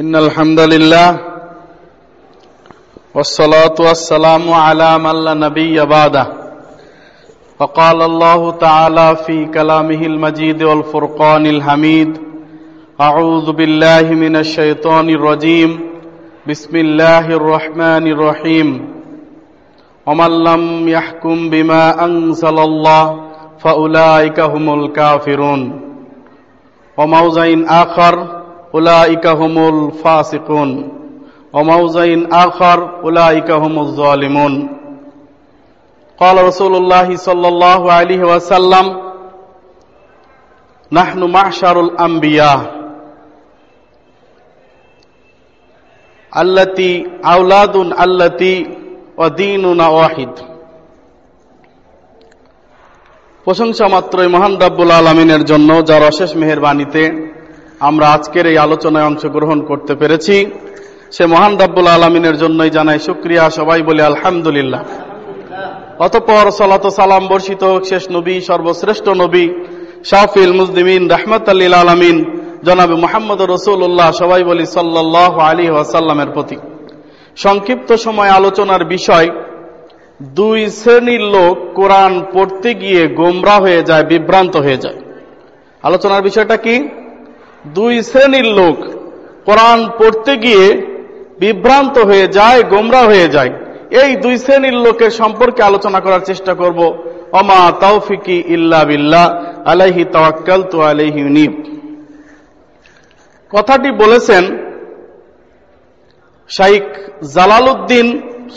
إن الحمد لله والصلاة والسلام على من لا نبي بعده. فقال الله تعالى في كلامه المجيد والفرقان الحميد أعوذ بالله من الشيطان الرجيم. بسم الله الرحمن الرحيم. ومن لم يحكم بما أنزل الله فأولئك هم الكافرون. وموضع آخر أولئك هم الفاسقون وموضع آخر أولئك هم الظالمون قال رسول الله صلى الله عليه وسلم نحن معشر الأنبياء التي أولاد التي وديننا واحد প্রশংসা মাত্রই মহান রাব্বুল আলমিনের জন্য যার অশেষ মেহেরবানিতে আমরা আজকের এই আলোচনায় অংশগ্রহণ করতে পেরেছি। সে মহান রাব্বুল আলমিনের জন্যই জানাই শুক্রিয়া, সবাই বলে আলহামদুলিল্লাহ। অতপর সালাত সালাম বর্ষিত শেষ নবী, সর্বশ্রেষ্ঠ নবী শাহফিল মুজদিমিন রহমত আল্লিল আলমিন, জনাবে মোহাম্মদ রসুল্লাহ সবাই বলি সাল্লাহ আলী ওয়াসাল্লামের প্রতি। সংক্ষিপ্ত সময় আলোচনার বিষয়, দুই শ্রেণির লোক কোরআন পড়তে গিয়ে গোমরা হয়ে যায়, বিভ্রান্ত হয়ে যায়। আলোচনার বিষয়টা কি? দুই শ্রেণির লোক কোরআন পড়তে গিয়ে বিভ্রান্ত হয়ে যায় গোমরা হয়ে যায়। এই দুই শ্রেণির লোকের সম্পর্কে আলোচনা করার চেষ্টা করব। অমা তৌফিকি ইল্লা বিল্লাহ, আলাইহি তাওয়াক্কাল তু আলাইহি নিব কথাটি বলেছেন শাইখ জালালউদ্দিন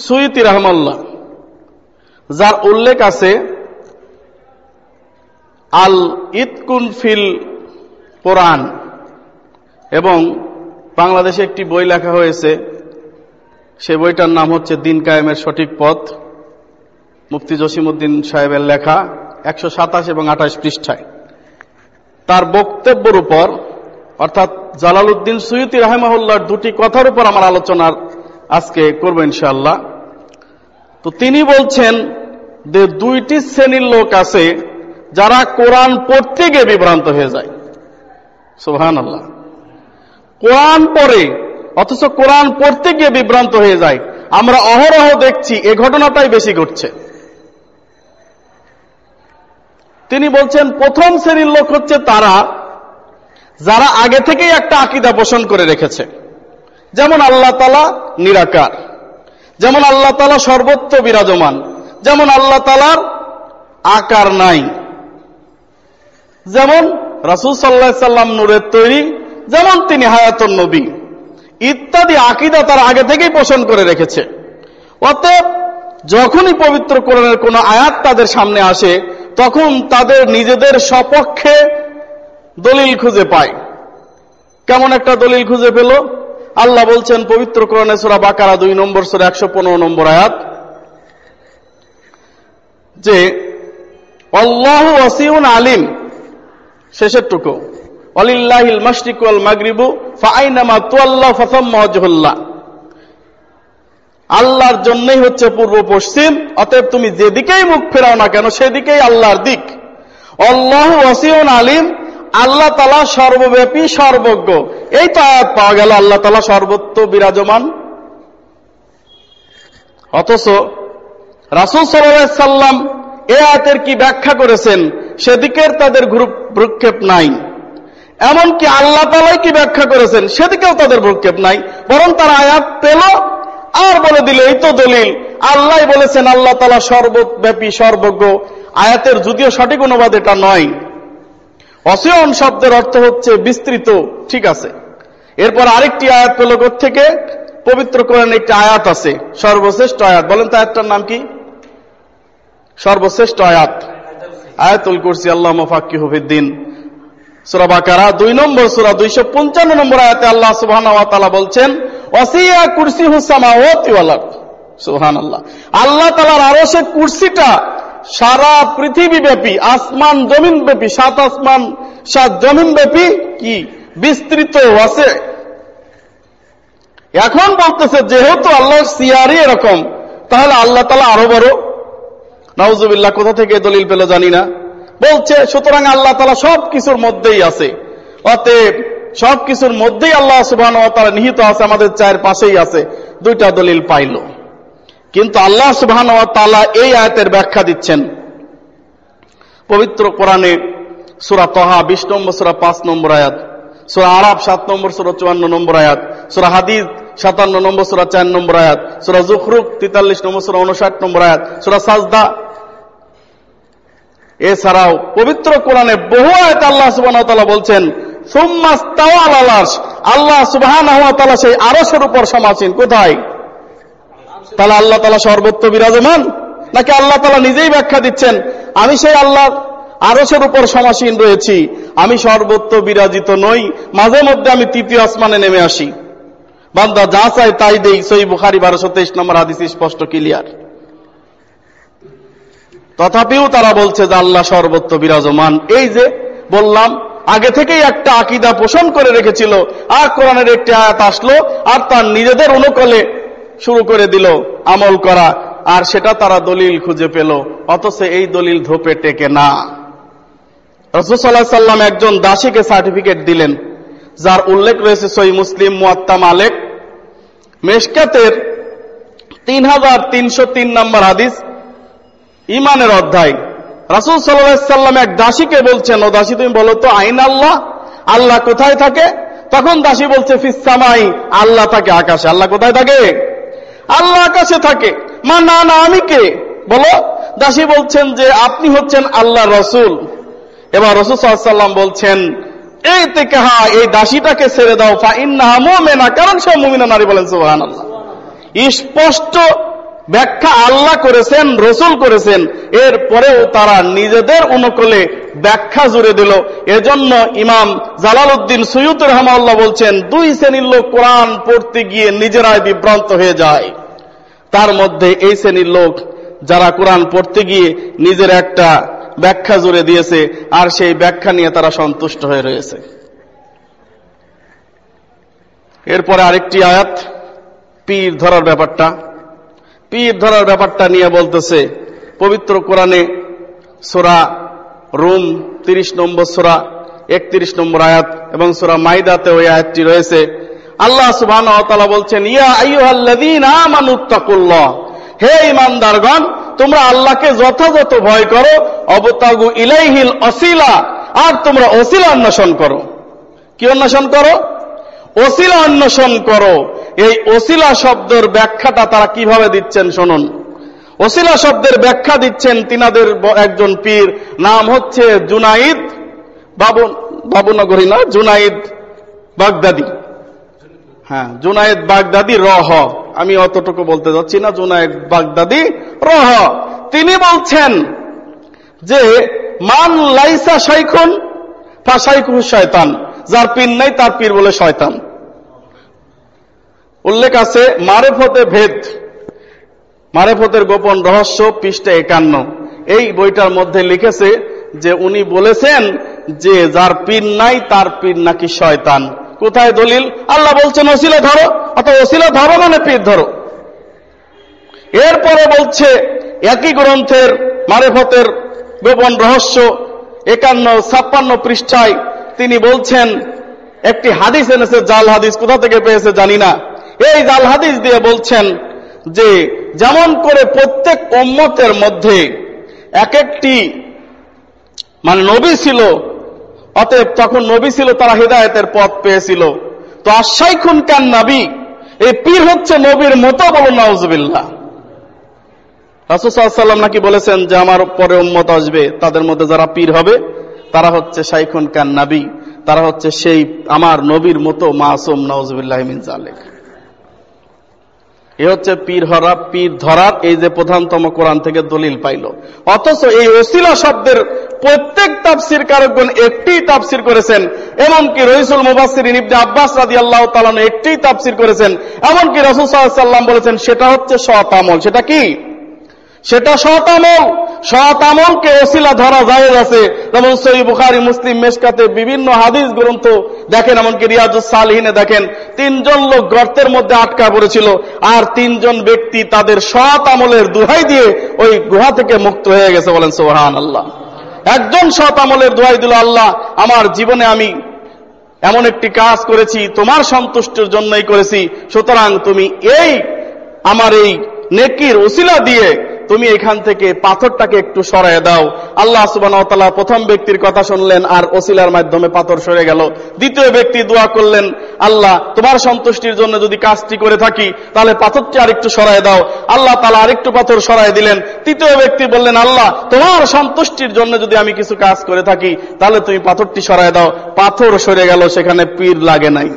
সুইতি রহমাল্লাহ, যার উল্লেখ আছে আল ইতকুন ফিল কোরআন। এবং বাংলাদেশে একটি বই লেখা হয়েছে। সে বইটার নাম হচ্ছে দিন কায়েমের সঠিক পথ। মুফতি জসিমুদ্দিন সাহেবের লেখা একশো সাতাশ এবং আঠাশ পৃষ্ঠায়। তার বক্তব্যের উপর, অর্থাৎ জালালউদ্দিন সৈয়দি রাহেমাহুল্লার দুটি কথার উপর আমার আলোচনার আজকে করব ইনশাল্লাহ তো তিনি বলছেন যে দুইটি শ্রেণির লোক আছে যারা কোরআন পড়তে গিয়ে বিভ্রান্ত হয়ে যায়। সোহান আল্লাহ কোরআন পড়ে, অথচ কোরআন পড়তে গিয়ে বিভ্রান্ত হয়ে যায়। আমরা অহরহ দেখছি, এ ঘটনাটাই বেশি ঘটছে। তিনি বলছেন, প্রথম শ্রেণির লোক হচ্ছে তারা, যারা আগে থেকেই একটা আকিদা পোষণ করে রেখেছে। যেমন আল্লাহ তালা নিরাকার, যেমন আল্লাহ তালা সর্বত্র বিরাজমান, যেমন আল্লাহ তালার আকার নাই, যেমন রাসুল সাল্লাহ সাল্লাম নূরের তৈরি যেমন তিনি হায়াতন নবী, ইত্যাদি আকিদা তার আগে থেকেই পোষণ করে রেখেছে। অতএব যখনই পবিত্র কোরআনের কোনো আয়াত তাদের সামনে আসে, তখন তাদের নিজেদের সপক্ষে দলিল খুঁজে পায়। কেমন একটা দলিল খুঁজে পেল? আল্লাহ বলছেন, পবিত্র কোরআনে সোরা বাকারা দুই নম্বর সোরা একশো পনেরো নম্বর আয়াত, যে অল্লাহ ওয়াসিউন আলিম। শেষের টুকু অলিল্লাহিল মাসরিক ওয়াল মাগরিবু, ফাআইনামা তুয়াল্লাহ ফাসাম্মা ওয়াজহুল্লাহ। আল্লাহর জন্যই হচ্ছে পূর্ব পশ্চিম, অতএব তুমি যেদিকেই মুখ ফেরাও না কেন, সেদিকেই আল্লাহর দিক। অল্লাহ ওয়াসিউন আলিম, আল্লাহ তালা সর্বব্যাপী, সর্বজ্ঞ। এই তো আয়াত পাওয়া গেল, আল্লাহ তালা সর্বত্র বিরাজমান। অথচ রাসুল সাল্লাম এ আয়াতের কি ব্যাখ্যা করেছেন, সেদিকের তাদের ভ্রুক্ষেপ নাই। এমনকি আল্লাহ তালাই কি ব্যাখ্যা করেছেন সেদিকেও তাদের ভ্রুক্ষেপ নাই, বরং তারা আয়াত পেল আর বলে দিল, এই তো দলিল, আল্লাহ বলেছেন আল্লাহ তালা সর্বব্যাপী, সর্বজ্ঞ। আয়াতের যদিও সঠিক অনুবাদ এটা নয়। অসীয়ন শব্দের অর্থ হচ্ছে বিস্তৃত, ঠিক আছে। এরপর আরেকটি আয়াত পেল থেকে পবিত্র কোরআন একটি আয়াত আছে, সর্বশ্রেষ্ঠ আয়াত। বলেন তো আয়াতটার নাম কি? সর্বশ্রেষ্ঠ আয়াত। আয়াতুল কুরসি, আল্লাহ মফাক্কি হফিদ্দিন সুরা বাকারা, দুই নম্বর সুরা, দুইশো পঞ্চান্ন নম্বর আয়াতে আল্লাহ বলছেন অসিয়া হুসামাওয়ালার সুহান আল্লাহ আল্লাহ তালার আরও সে কুর্সিটা সারা পৃথিবী ব্যাপী আসমান জমিন ব্যাপী সাত আসমান, সাত জমিন ব্যাপী কি? বিস্তৃত আছে এখন বলতেছে, যেহেতু আল্লাহর সিয়ারি এরকম, তাহলে আল্লাহ তালা আরও বড়। নাউজুবিল্লাহ, কোথা থেকে দলিল পেল জানি না। বলছে, সুতরাং আল্লাহ তালা সব কিছুর মধ্যেই আছে। অতএব সব কিছুর মধ্যেই আল্লাহ সুবাহ তারা নিহিত আছে, আমাদের চায়ের পাশেই আছে। দুইটা দলিল পাইল। কিন্তু আল্লাহ সুবাহ তালা এই আয়াতের ব্যাখ্যা দিচ্ছেন। পবিত্র কোরআনে সুরা তহা, বিশ নম্বর সুরা, পাঁচ নম্বর আয়াত। সুরা আরব সাত নম্বর সুরা, চুয়ান্ন নম্বর আয়াত। সুরা হাদিদ, সাতান্ন নম্বর সুরা, চার নম্বর আয়াত। সুরা জুখরুক তেতাল্লিশ নম্বর সুরা উনষাট নম্বর আয়াত। সুরা সাজদা এছাড়াও পবিত্র কোরআনে বহু আয়াত আল্লাহ সুবাহ বলছেন আল্লাহ সুবাহ সেই আরসের উপর সমাসীন। কোথায়? তাহলে আল্লাহ তালা সর্বত্র বিরাজমান? নাকি আল্লাহ তালা নিজেই ব্যাখ্যা দিচ্ছেন, আমি সেই আল্লাহ আরসের উপর সমাসীন রয়েছি, আমি সর্বত্র বিরাজিত নই, মাঝে মধ্যে আমি তৃতীয় আসমানে নেমে আসি। বান্দা যা চাই তাই দেই, সই বুখারি বারোশো তেইশ নম্বর হাদিস স্পষ্ট, ক্লিয়ার। তথাপিও তারা বলছে যে আল্লাহ সর্বত্র বিরাজমান। এই যে বললাম, আগে থেকেই একটা আকিদা পোষণ করে রেখেছিল। আর কোরআনের একটি আয়াত আসলো আর তার নিজেদের অনুকলে শুরু করে দিল আমল করা। আর সেটা তারা দলিল খুঁজে পেল, অথচ এই দলিল ধোপে টেকে না। রসুসাল্লাহ সাল্লাম একজন দাসীকে সার্টিফিকেট দিলেন, যার উল্লেখ রয়েছে সই মুসলিম মুয়াত্তা মালেক। মেশকাতের তিন হাজার তিনশো তিন নম্বর হাদিস ইমানের অধ্যায়। রাসুল সাল্লাম এক দাসীকে বলছেন, ও দাসী, তুমি বলো তো, আইন আল্লাহ? আল্লাহ কোথায় থাকে? তখন দাসী বলছে ফিসামাই আল্লাহ থাকে আকাশে। আল্লাহ কোথায় থাকে? আল্লাহ আকাশে থাকে। মা, না না, আমি কে? বলো। দাসী বলছেন যে, আপনি হচ্ছেন আল্লাহ রসুল। এবার রসুল সাল্লাম বলছেন, এই থেকে হা, এই দাসীটাকে ছেড়ে দাও ফা ইন্না মোমেনা। কারণ সব মুমিনা নারী বলেন সুবাহান আল্লাহ স্পষ্ট ব্যাখ্যা আল্লাহ করেছেন, রসুল করেছেন, এরপরেও তারা নিজেদের অনুকূলে ব্যাখ্যা জুড়ে দিল। এজন্য ইমাম জালাল উদ্দিন সৈয়দ রহমাল্লাহ বলছেন, দুই শ্রেণির লোক কোরআন পড়তে গিয়ে নিজেরাই বিভ্রান্ত হয়ে যায়। তার মধ্যে এই শ্রেণির লোক যারা কোরআন পড়তে গিয়ে নিজের একটা ব্যাখ্যা জুড়ে দিয়েছে, আর সেই ব্যাখ্যা নিয়ে তারা সন্তুষ্ট হয়ে রয়েছে। এরপরে আরেকটি আয়াত, পীর ধরার ব্যাপারটা। পীর ধরার ব্যাপারটা নিয়ে বলতেছে, পবিত্র কোরআনে সোরা রুম তিরিশ নম্বর সোরা, একত্রিশ নম্বর আয়াত এবং সোরা মাইদাতে ওই আয়াতটি রয়েছে। আল্লাহ সুবাহ বলছেন, ইয়া হে ইমানদারগণ তোমরা আল্লাহকে যথাযথ ভয় করো, অবতাগু ইলাইহিল অসিলা আর তোমরা অসিলা অন্বেষণ করো। কি অন্বেষণ করো? অসিলা অন্বেষণ করো। এই অসিলা শব্দের ব্যাখ্যাটা তারা কীভাবে দিচ্ছেন শুনুন। অসিলা শব্দের ব্যাখ্যা দিচ্ছেন তিনাদের একজন পীর, নাম হচ্ছে জুনাইদ বাবু, বাবুনগরী না, জুনাইদ বাগদাদি। হ্যাঁ জুনাইদ বাগদাদি রহ। আমি অতটুকু বলতে যাচ্ছি না, জুনাইদ বাগদাদি রহ। তিনি বলছেন যে, মান লাইসা শাইখুন ফাশাইখু শয়তান। যার পীর নাই, তার পীর বলে শয়তান। উল্লেখ আছে, মারেফতে ভেদ। মারেফতের গোপন রহস্য পৃষ্ঠা একান্ন। এই বইটার মধ্যে লিখেছে যে উনি বলেছেন যে যার পীর নাই, তার পীর নাকি শয়তান। কোথায় দলিল? আল্লাহ বলছেন, ওসিলা ধরো, অথবা ওসিলা ধরো মানে পীর ধরো। এরপরে বলছে, একই গ্রন্থের মারেফতের গোপন রহস্য একান্ন, ছাপ্পান্ন পৃষ্ঠায় তিনি বলছেন, একটি হাদিস এনেছে, জাল হাদিস, কোথা থেকে পেয়েছে জানি না। এই জাল হাদিস দিয়ে বলছেন যে, যেমন করে প্রত্যেক উম্মতের মধ্যে এক একটি মানে নবী ছিল, অতএব তখন নবী ছিল তারা হৃদায়তের পথ পেয়েছিল। তো আশাই খুন কান নাবি, এই পীর হচ্ছে নবীর মতো বলো নওয়াজবিল্লাহ রাসুসাল্লাম নাকি বলেছেন যে, আমার পরে উম্মত আসবে, তাদের মধ্যে যারা পীর হবে, তারা হচ্ছে শাইখুন কান নাবি, তারা হচ্ছে সেই, আমার নবীর মতো মাসুম নওয়াজবিল্লাহ মিন এ হচ্ছে পীর হরা, পীর ধরার এই যে প্রধানতম কোরআন থেকে দলিল পাইল। অথচ এই ওসিলা শব্দের প্রত্যেক তাফসির কারকগণ একটি তাফসির করেছেন। এমনকি রহিসুল মুবাসির ইবনে আব্বাস রাজি আল্লাহ তালান একটি তাফসির করেছেন। এমনকি রসুল সাল্লাম বলেছেন, সেটা হচ্ছে সৎ আমল। সেটা কি? সেটা সৎ আমল। সৎ আমলকে ওসিলা ধরা যায় আছে। যেমন সই বুখারি, মুসলিম মেশকাতে বিভিন্ন হাদিস গ্রন্থ দেখেন, এমনকি রিয়াজুস সালহিনে দেখেন, তিনজন লোক গর্তের মধ্যে আটকা পড়েছিল, আর তিনজন ব্যক্তি তাদের সৎ আমলের দুহাই দিয়ে ওই গুহা থেকে মুক্ত হয়ে গেছে বলেন সোহান আল্লাহ একজন সৎ আমলের দোহাই দিল, আল্লাহ, আমার জীবনে আমি এমন একটি কাজ করেছি, তোমার সন্তুষ্টির জন্যই করেছি, সুতরাং তুমি এই, আমার এই নেকির ওসিলা দিয়ে তুমি এখান থেকে পাথরটাকে একটু সরায় দাও। আল্লাহ সুবাহ প্রথম ব্যক্তির কথা শুনলেন আর ওসিলার মাধ্যমে পাথর সরে গেল। দ্বিতীয় ব্যক্তি দোয়া করলেন, আল্লাহ, তোমার সন্তুষ্টির জন্য যদি কাজটি করে থাকি, তাহলে পাথরটি আরেকটু সরায় দাও। আল্লাহ তালা আরেকটু পাথর সরায় দিলেন। তৃতীয় ব্যক্তি বললেন, আল্লাহ, তোমার সন্তুষ্টির জন্য যদি আমি কিছু কাজ করে থাকি, তাহলে তুমি পাথরটি সরায় দাও। পাথর সরে গেল, সেখানে পীর লাগে নাই।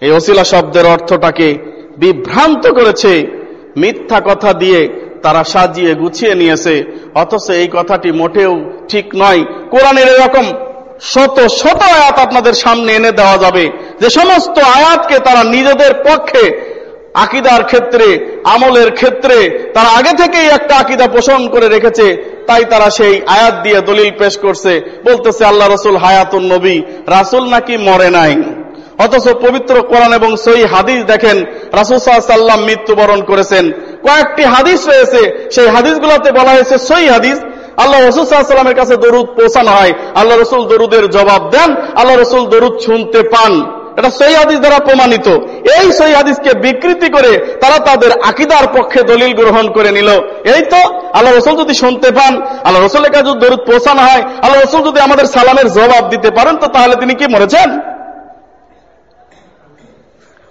এই ওসিলা শব্দের অর্থটাকে বিভ্রান্ত করেছে। মিথ্যা কথা দিয়ে তারা সাজিয়ে গুছিয়ে নিয়েছে। অথচ এই কথাটি মোটেও ঠিক নয়। কোরআনের এরকম শত শত আয়াত আপনাদের সামনে এনে দেওয়া যাবে। যে সমস্ত আয়াতকে তারা নিজেদের পক্ষে, আকিদার ক্ষেত্রে, আমলের ক্ষেত্রে, তারা আগে থেকেই একটা আকিদা পোষণ করে রেখেছে। তাই তারা সেই আয়াত দিয়ে দলিল পেশ করছে। বলতেছে, আল্লাহ রসুল হায়াতুন নবী, রাসুল নাকি মরে নাই? অথচ পবিত্র কোরআন এবং সই হাদিস দেখেন, রাসুল সাল্লাম মৃত্যুবরণ করেছেন। কয়েকটি হাদিস রয়েছে, সেই হাদিসগুলোতে বলা হয়েছে সই হাদিস। আল্লাহ রসুল সাল্লামের কাছে দরুদ পৌঁছানো হয়। আল্লাহ রসুল দরুদের জবাব দেন, আল্লাহ রসুল দরুদ শুনতে পান। এটা সই হাদিস দ্বারা প্রমাণিত। এই সই হাদিসকে বিকৃতি করে তারা তাদের আকিদার পক্ষে দলিল গ্রহণ করে নিল। এই তো, আল্লাহ রসুল যদি শুনতে পান, আল্লাহ রসুলের কাছে দরুদ পৌঁছানো হয়, আল্লাহ রসুল যদি আমাদের সালামের জবাব দিতে পারেন, তো তাহলে তিনি কি মরেছেন?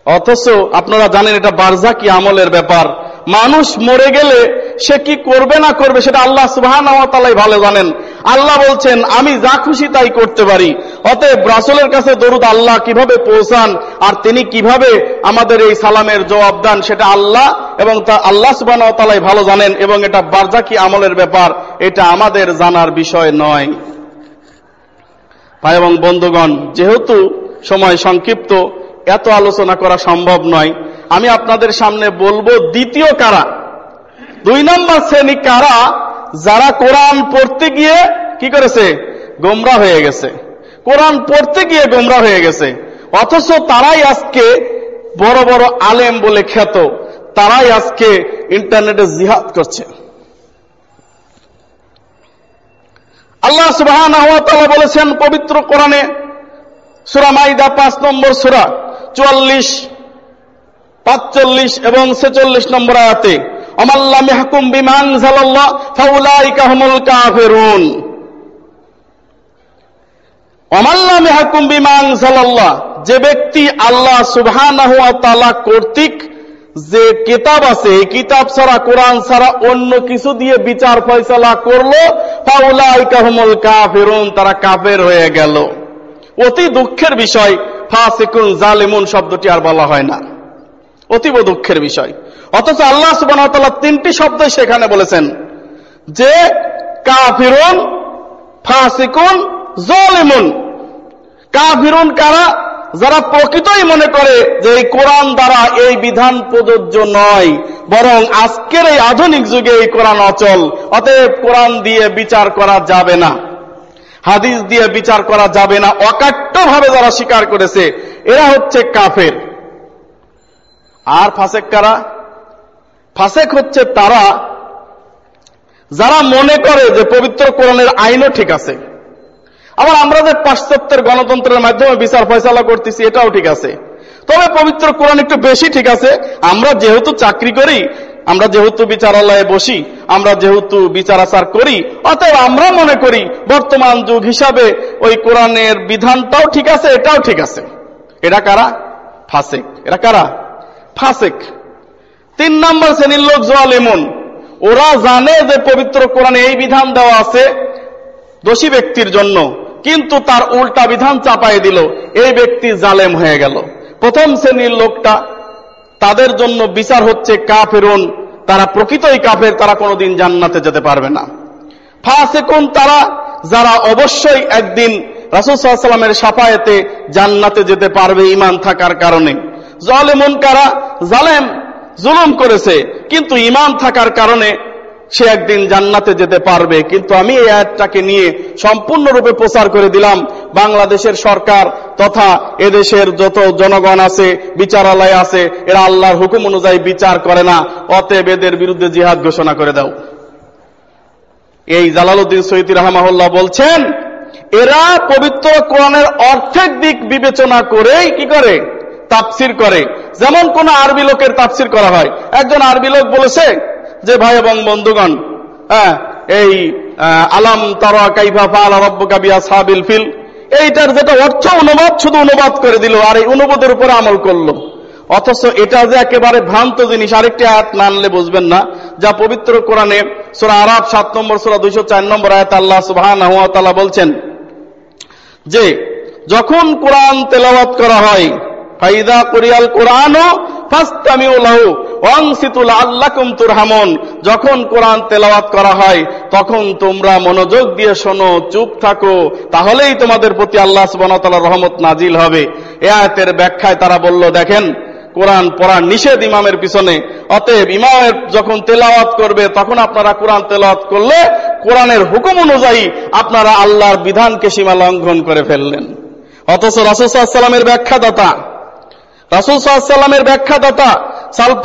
অথচ আপনারা জানেন এটা বারজাকি আমলের ব্যাপার। মানুষ মরে গেলে সে কি করবে না করবে সেটা আল্লাহ সুবাহান ভালো জানেন। আল্লাহ বলছেন, আমি যা খুশি তাই করতে পারি। অতএব রাসুলের কাছে দরুদ আল্লাহ কীভাবে পৌঁছান আর তিনি কীভাবে আমাদের এই সালামের জবাব দেন সেটা আল্লাহ এবং তা আল্লাহ সুবাহ ভালো জানেন এবং এটা বারজাকি আমলের ব্যাপার, এটা আমাদের জানার বিষয় নয়। ভাই এবং বন্ধুগণ, যেহেতু সময় সংক্ষিপ্ত এত আলোচনা করা সম্ভব নয়। আমি আপনাদের সামনে বলব দ্বিতীয় কারা? দুই নম্বর শ্রেণি কারা? যারা কোরআন পড়তে গিয়ে কি করেছে? গোমরা হয়ে গেছে। কোরআন পড়তে গিয়ে গোমরা হয়ে গেছে। অথচ তারাই আজকে বড় বড় আলেম বলে খ্যাত। তারাই আজকে ইন্টারনেটে জিহাদ করছে। আল্লাহ সুবাহ বলেছেন পবিত্র কোরআনে সুরা মাইদা পাঁচ নম্বর সুরা। চুয়াল্লিশ, পাঁচচল্লিশ এবং ছেচল্লিশ নম্বর আয়াতে, অমাল্লা মেহকুম বিমান জালাল্লাহ ফাউলাইকা হুমুল কাফিরুন। অমাল্লা মেহকুম বিমান যে ব্যক্তি আল্লাহ সুবহানাহু কর্তৃক যে কিতাব আছে, এই কিতাব ছাড়া, কোরআন ছাড়া অন্য কিছু দিয়ে বিচার ফয়সালা করল, ফাউলাইকা হুমুল কাফিরুন, তারা কাফের হয়ে গেল। অতি দুঃখের বিষয় ফাসিকুন জালিমুন শব্দটি আর বলা হয় না। অতীব দুঃখের বিষয়। অথচ আল্লাহ সুবাহ তিনটি শব্দ সেখানে বলেছেন। যে কাফিরুন, ফাসিকুন, জলিমুন। কাফিরুন কারা? যারা প্রকৃতই মনে করে যে এই কোরআন দ্বারা এই বিধান প্রযোজ্য নয়, বরং আজকের এই আধুনিক যুগে এই কোরআন অচল, অতএব কোরআন দিয়ে বিচার করা যাবে না। হাদিস দিয়ে বিচার করা যাবে না। অকাট্য ভাবে যারা স্বীকার করেছে, এরা হচ্ছে কাফের। আর ফাসেক কারা ফাসেক হচ্ছে তারা যারা মনে করে যে পবিত্র কোরআনের আইনও ঠিক আছে। আবার আমরা যে পাশ্চাত্যের গণতন্ত্রের মাধ্যমে বিচার ফয়সালা করতেছি, এটাও ঠিক আছে। তবে পবিত্র কোরআন একটু বেশি ঠিক আছে। আমরা যেহেতু চাকরি করি আমরা যেহেতু বিচারালয়ে বসি, আমরা যেহেতু বিচার আচার করি, অতএব আমরা মনে করি বর্তমান যুগ হিসাবে ওই কোরআনের বিধানটাও ঠিক আছে, এটাও ঠিক আছে। এরা কারা? ফাসেক। এরা কারা? ফাসেক। তিন নম্বর শ্রেণির লোক জোয়াল এমন। ওরা জানে যে পবিত্র কোরআনে এই বিধান দেওয়া আছে দোষী ব্যক্তির জন্য, কিন্তু তার উল্টা বিধান চাপাই দিল। এই ব্যক্তি জালেম হয়ে গেল। প্রথম শ্রেণির লোকটা তাদের জন্য বিচার হচ্ছে কাফেরুন। তারা প্রকৃতই কাফের, তারা কোনোদিন জান্নাতে যেতে পারবে না। ফাসেকুন, তারা যারা অবশ্যই একদিন রাসুল সাল্লামের সাফায়েতে জান্নাতে যেতে পারবে ইমান থাকার কারণে। জলেমন কারা? জালেম, জুলুম করেছে। কিন্তু ইমান থাকার কারণে সে একদিন জান্নাতে যেতে পারবে। কিন্তু আমি এই আয়াতটাকে নিয়ে সম্পূর্ণরূপে প্রচার করে দিলাম। বাংলাদেশের সরকার তথা এদেশের যত জনগণ আছে, বিচারালয় আছে, এরা আল্লাহর হুকুম অনুযায়ী বিচার করে না। অতএব এদের বিরুদ্ধে জিহাদ ঘোষণা করে দাও। এই জালালুদ্দিন সৈয়দি রহমাহুল্লাহ বলছেন, এরা পবিত্র কোরআনের অর্থের দিক বিবেচনা করেই কি করে? তাফসির করে। যেমন কোন আরবি লোকের তাফসির করা হয়। একজন আরবি লোক বলেছে যে ভাই এবং বন্ধুগণ হ্যাঁ এই আলাম তারা ফিল, এইটার যেটা অর্থ অনুবাদ, শুধু অনুবাদ করে দিল আর এই অনুবাদের উপর আমল করল। অথচ এটা যে একেবারে ভ্রান্ত জিনিস, আরেকটি আয়াত না আনলে বুঝবেন না, যা পবিত্র কোরআনে সোরা আরাব সাত নম্বর, সোরা দুইশো চার নম্বর আয়াত আল্লাহ তাআলা বলছেন যে, যখন কোরআন তেলাওয়াত করা হয়, ফাইদা কুরিয়াল কোরআনও ফাস্তামিউ লাহু যখন কোরআন তেলাওয়াত করা হয়, তখন তোমরা মনোযোগ দিয়ে শোনো, চুপ থাকো, তাহলেই তোমাদের প্রতি আল্লাহ সুবহানাহু রহমত নাজিল হবে। এ আয়াতের ব্যাখ্যায় তারা বলল, দেখেন, কোরআন পড়ার নিষেধ ইমামের পিছনে। অতএব ইমামের যখন তেলাওয়াত করবে, তখন আপনারা কোরআন তেলাওয়াত করলে, কোরআনের হুকুম অনুযায়ী আপনারা আল্লাহর বিধানকে সীমা লঙ্ঘন করে ফেললেন। অথচ রাসুল ব্যাখ্যাদাতা, রাসুল সাল্লামের ব্যাখ্যাদাতা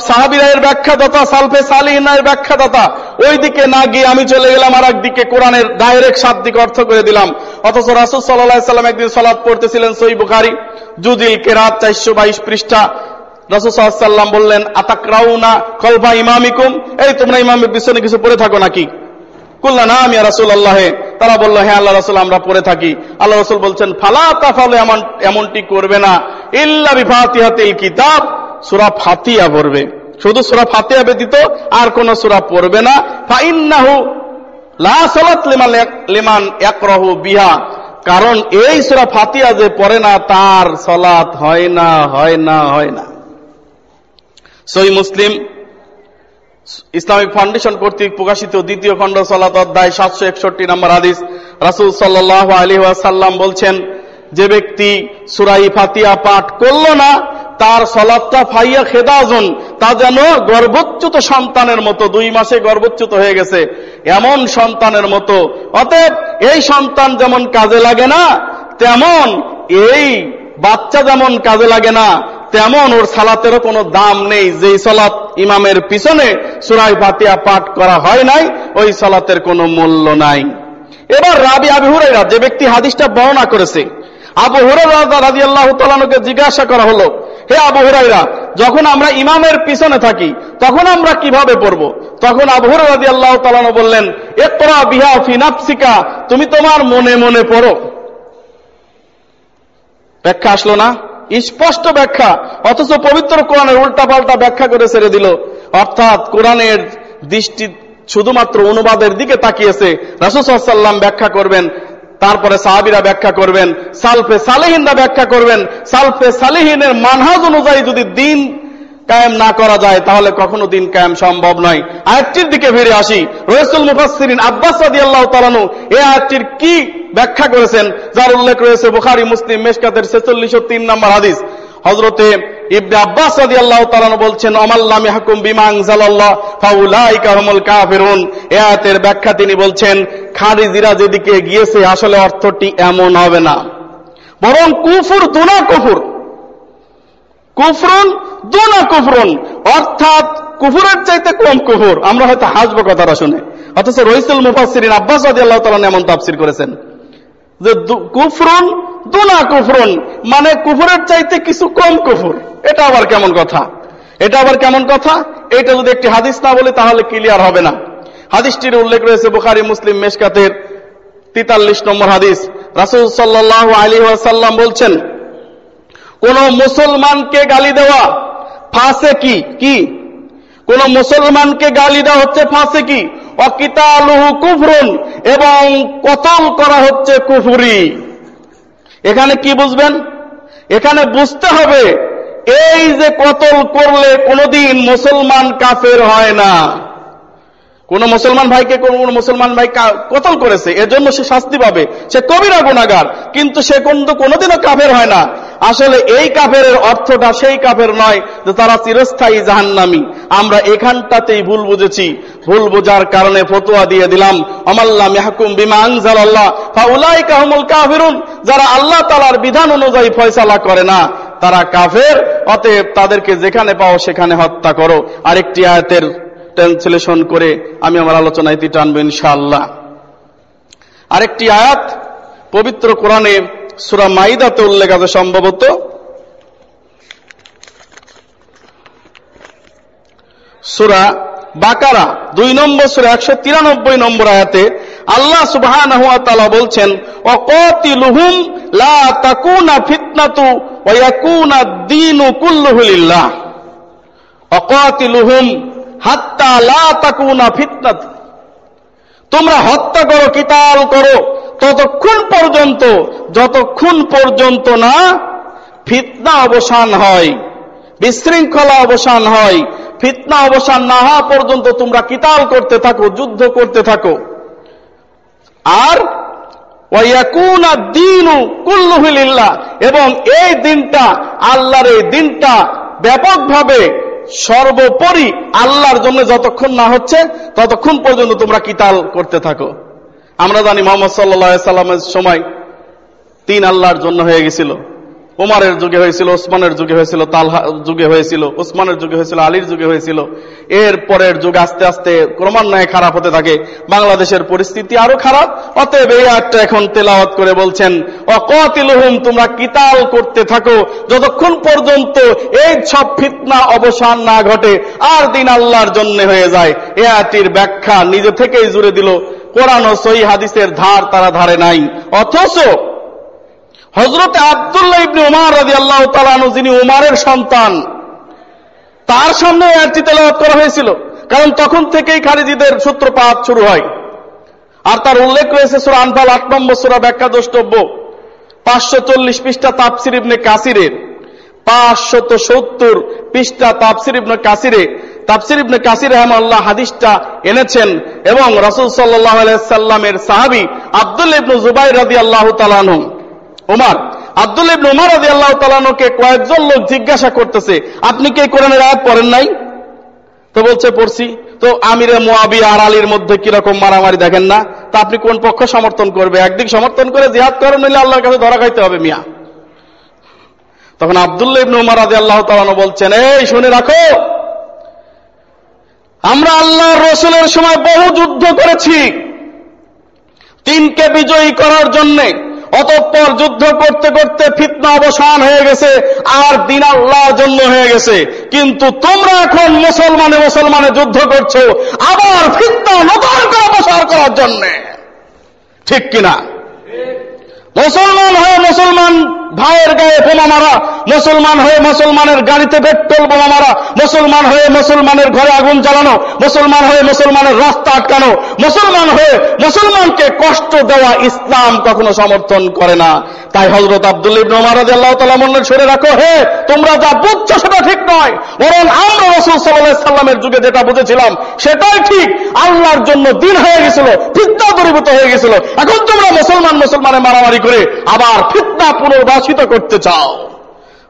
সাহাবিরায়ের ব্যাখ্যাদাতা, সালফে ব্যাখ্যাদাতা। না গিয়ে আমি চলে গেলাম আর একদিকে কোরআনের ডাইরেক্ট শাব্দিক অর্থ করে দিলাম। অথচ রাসুল সাল্লাহ সাল্লাম একদিন সালাদ পড়তেছিলেন সই বুখারি জুদিল কেরাত চারশো বাইশ পৃষ্ঠা। বললেন ইমামিকুম? এই তোমরা ইমামের পিছনে কিছু পড়ে থাকো নাকি? কুল্লা না, আমি রাসুল আল্লাহে তারা বলল হ্যাঁ আল্লাহ রাসুল, আমরা পড়ে থাকি। আল্লাহ রাসুল বলছেন, ফালা তাফালে এমন এমনটি করবে না। ইল্লা বিফাতিহাতিল কিতাব। সুরা ফাতিয়া পড়বে। শুধু সুরা ফাতিয়া ব্যতীত আর কোন সুরা পড়বে না। লিমান বিহা। কারণ এই সুরা ফাতিয়া যে পড়ে না, তার সালাত হয় না হয় না হয় না। সই মুসলিম, ইসলামিক ফাউন্ডেশন কর্তৃক প্রকাশিত দ্বিতীয় খণ্ড সালাত অধ্যায় সাতশো একষট্টি নম্বর হাদিস, রাসুল সাল্লাহ আলী ওয়াসাল্লাম বলছেন, যে ব্যক্তি সুরাই ফাতিয়া পাঠ করল না তার সলাদটা ফাইয়া খেদাজন, তা যেন গর্ভচ্যুত সন্তানের মতো, দুই মাসে গর্ভচ্যুত হয়ে গেছে, এমন সন্তানের মতো। অতএব এই সন্তান যেমন কাজে লাগে না, তেমন এই বাচ্চা যেমন কাজে লাগে না, তেমন ওর সালাতেরও কোনো দাম নেই। যেই সালাত ইমামের পিছনে সুরাই ফাতিয়া পাঠ করা হয় নাই, ওই সালাতের কোনো মূল্য নাই। এবার রাবি আবি হুরাইরা যে ব্যক্তি হাদিসটা বর্ণনা করেছে, আবু হুরাইরা রাজি আল্লাহ জিজ্ঞাসা করা হলো হে আবু হুরাইরা যখন আমরা ইমামের পিছনে থাকি, তখন আমরা কীভাবে পড়ব? তখন আবু রাজি আল্লাহ তালানু বললেন একরা বিহা ফিনাপসিকা তুমি তোমার মনে মনে পড়ো। ব্যাখ্যা আসলো না? স্পষ্ট ব্যাখ্যা, অথচ পবিত্র কোরআনের উল্টা পাল্টা ব্যাখ্যা করে ছেড়ে দিল। অর্থাৎ কোরআনের দৃষ্টি শুধুমাত্র অনুবাদের দিকে তাকিয়েছে। রাসুসাল্লাম ব্যাখ্যা করবেন তারপরে সাহাবিরা ব্যাখ্যা করবেন, সালফে সালেহিনরা ব্যাখ্যা করবেন, সালফে সালেহিনের মানহাজ অনুযায়ী যদি দিন কায়েম না করা যায়, তাহলে কখনো দিন কায়েম সম্ভব নয়। আয়াতটির দিকে ফিরে আসি। রয়েসুল মুফাসসিরিন আব্বাস রাদিয়াল্লাহু তালানু এই আয়াতটির কি ব্যাখ্যা করেছেন? যার উল্লেখ রয়েছে বুখারী, মুসলিম, মেশকাতের তিন নম্বর হাদিস। হযরতে ইবনে আব্বাস রাদিয়াল্লাহু তাআলা বলছেন আমাল্লাম ইয়াহকুম বিমা আনজালাল্লাহ, ফাউলাইকা হুমুল কাফিরুন। এই ব্যাখ্যা তিনি বলছেন, খারিজিরা যেদিকে গিয়েছে, আসলে অর্থটি এমন হবে না। বরং কুফুর দুনা কুফুর। কুফরুন দুনা কুফরুন। অর্থাৎ কুফুরের চাইতে কম কুফুর। আমরা হয়তো হাসবো কথাটা শুনে। অথচ রহিসুল মুফাসসিরিন আব্বাস রাদিয়াল্লাহু তাআলা এমন তাফসীর করেছেন। যে কুফরুন দুনা কুফরুন মানে কুফুরের চাইতে কিছু কম কুফুর। এটা আবার কেমন কথা? এটা আবার কেমন কথা? এটা যদি একটি হাদিস না বলে তাহলে ক্লিয়ার হবে না। হাদিসটির উল্লেখ রয়েছে বুখারি, মুসলিম, মেশকাতের তেতাল্লিশ নম্বর হাদিস। রাসূল সাল্লাল্লাহু আলাইহি ওয়াসাল্লাম বলছেন, কোন মুসলমানকে গালি দেওয়া ফাঁসে কি? কি? কোন মুসলমানকে গালি দেওয়া হচ্ছে ফাঁসে কি? অকিতালুহু কুফরুন, এবং কতল করা হচ্ছে কুফুরি। এখানে কি বুঝবেন? এখানে বুঝতে হবে, এই যে কতল করলে কোনদিন মুসলমান কাফের হয় না। কোন মুসলমান ভাইকে, কোন মুসলমান ভাই কতল করেছে এজন্য সে শাস্তি পাবে। সে কবিরা গুণাগার কিন্তু সে কিন্তু কোনোদিনও কাফের হয় না। আসলে এই কাফের অর্থটা সেই কাফের নয় যে তারা চিরস্থায়ী জাহান্নামি। আমরা এখানটাতেই ভুল বুঝেছি। ভুল বোঝার কারণে ফতোয়া দিয়ে দিলাম। আমাল্লাহ মেহকুম বিমা আনজাল আল্লাহ ফাউলাই কাহমুল কাফিরুন। যারা আল্লাহ তালার বিধান অনুযায়ী ফয়সালা করে না, তারা কাফের। অতএব তাদেরকে যেখানে পাও সেখানে হত্যা করো। আরেকটি আয়াতের ট্রান্সলেশন করে আমি আমার আলোচনায় এটি টানবো ইনশাআল্লাহ। আরেকটি আয়াত পবিত্র কোরআনে সুরা মাইদাতে উল্লেখ আছে সম্ভবত। সুরা বাকারা, দুই নম্বর সুরা, একশো তিরানব্বই নম্বর আয়াতে আল্লাহ সুবাহ বলছেন, অকতিলুহুম লা তাকুনা ফিতনাতু ওয়াকুনা লিল্লাহ। অকতিলুহুম হাত্তা লা তাকুনা ফিতনাতু। তোমরা হত্যা করো, কিতাল করো। ততক্ষণ পর্যন্ত, যতক্ষণ পর্যন্ত না ফিতনা অবসান হয়, বিশৃঙ্খলা অবসান হয়, ফিতনা অবসান না হওয়া পর্যন্ত তোমরা কিতাল করতে থাকো, যুদ্ধ করতে থাকো। আর এবং এই দিনটা, আল্লাহর এই দিনটা ব্যাপকভাবে সর্বোপরি আল্লাহর জন্য যতক্ষণ না হচ্ছে, ততক্ষণ পর্যন্ত তোমরা কিতাল করতে থাকো। আমরা জানি মোহাম্মদ সাল্লা সাল্লামের সময় তিন আল্লাহর জন্য হয়ে গেছিল। উমারের যুগে হয়েছিল, ওসমানের যুগে হয়েছিল, তালহা যুগে হয়েছিল, ওসমানের যুগে হয়েছিল, আলীর যুগে হয়েছিল। এর পরের যুগ আস্তে আস্তে ক্রমান্বয়ে খারাপ হতে থাকে। বাংলাদেশের পরিস্থিতি আরও খারাপ, অতএব এই আটটা এখন তেলাওয়াত করে বলছেন, অকতিলহুম, তোমরা কিতাল করতে থাকো। যতক্ষণ পর্যন্ত এই সব ফিতনা অবসান না ঘটে, আর দিন আল্লাহর জন্য হয়ে যায়। এ আটির ব্যাখ্যা নিজে থেকেই জুড়ে দিল কোরআন ও সই হাদিসের ধার তারা ধারে নাই। অথচ হজরতে আবদুল্লাহ ইবনে উমার রাজি আল্লাহ যিনি উমারের সন্তান, তার সামনে আয়াতটি তেলাওয়াত করা হয়েছিল। কারণ তখন থেকেই খারিজিদের সূত্রপাত শুরু হয়। আর তার উল্লেখ রয়েছে সুরা আনফাল আট নম্বর সুরা ব্যাখ্যা দ্রষ্টব্য। পাঁচশো চল্লিশ পৃষ্ঠা তাপসির ইবনে কাসিরের। পাঁচশত সত্তর পৃষ্ঠা তাপসির ইবনে কাসিরে তাপসির ইবনে কাসির রহমাল্লাহ হাদিসটা এনেছেন এবং রসুল সাল্লাহ সাল্লামের সাহাবি আব্দুল ইবনু জুবাই রাজি আল্লাহ তালানহ ওমার, আব্দুল ইবনে উমর রাদিয়াল্লাহু তাআলাকে কয়েকজন লোক জিজ্ঞাসা করতেছে, আপনি কি কোরআনের আয়াত পড়েন নাই? তো বলছে, পড়ছি। তো আমিরে মুয়াবিয়া আর আলীর মধ্যে কীরকম মারামারি দেখেন না। তা আপনি কোন পক্ষ সমর্থন করবে? একদিক সমর্থন করে জিহাদ করেন, নইলে আল্লাহর কাছে ধরা খাইতে হবে মিয়া। তখন আব্দুল্লাহ ইবনে উমর আল্লাহ তাআলা বলছেন, এই, শুনে রাখো। আমরা আল্লাহর রসুলের সময় বহু যুদ্ধ করেছি। তিনকে বিজয়ী করার জন্যে অতঃপর যুদ্ধ করতে করতে ফিতনা অবসান হয়ে গেছে, আর দিন আল্লাহর জন্য হয়ে গেছে। কিন্তু তোমরা এখন মুসলমানে মুসলমানে যুদ্ধ করছ, আবার ফিতনা নতুন করে অবসান করার জন্য। ঠিক কিনা? মুসলমান হয়ে মুসলমান ভাইয়ের গায়ে বোমা মারা, মুসলমান হয়ে মুসলমানের গাড়িতে পেট্রোল বোমা মারা, মুসলমান হয়ে মুসলমানের ঘরে আগুন জ্বালানো, মুসলমান হয়ে মুসলমানের রাস্তা আটকানো, মুসলমান হয়ে মুসলমানকে কষ্ট দেওয়া ইসলাম কখনো সমর্থন করে না। তাই হজরত আব্দুল ইবনে ওমর রাদিয়াল্লাহু তাআলা মনে সরে রাখো, হে, তোমরা যা বুঝছ সেটা ঠিক নয়, বরং আমরা রাসূল আলাইহি সাল্লামের যুগে যেটা বুঝেছিলাম, সেটাই ঠিক। আল্লাহর জন্য দিন হয়ে গেছিল, ফিতনা দূরীভূত হয়ে গেছিল। এখন তোমরা মুসলমান মুসলমানে মারামারি করে আবার ফিতনা পুনর্বাসিত করতে চাও।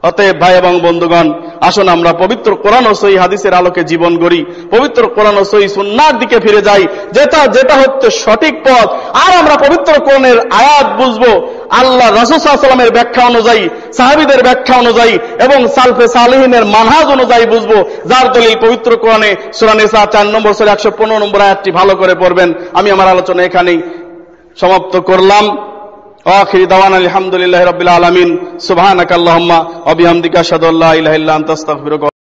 অতএব ভাই এবং বন্ধুগণ, আসুন আমরা পবিত্র কোরআন ও সই হাদিসের আলোকে জীবন গড়ি, পবিত্র কোরআন ও সই সুন্নার দিকে ফিরে যাই। যেটা যেটা হচ্ছে সঠিক পথ, আর আমরা পবিত্র কোরআনের আয়াত বুঝব। আল্লাহ রসুসাল্লামের ব্যাখ্যা অনুযায়ী, সাহাবিদের ব্যাখ্যা অনুযায়ী এবং সালফে সালেহিনের মানহাজ অনুযায়ী বুঝব। যার দলিল পবিত্র কোরআনে সুরানিসা চার নম্বর, সরে একশো পনেরো নম্বর আয়াতটি ভালো করে পড়বেন। আমি আমার আলোচনা এখানেই সমাপ্ত করলাম। آخر دعوانا الحمد لله رب العالمين سبحانك اللهم وبحمدك اشهد ان لا اله الا انت استغفرك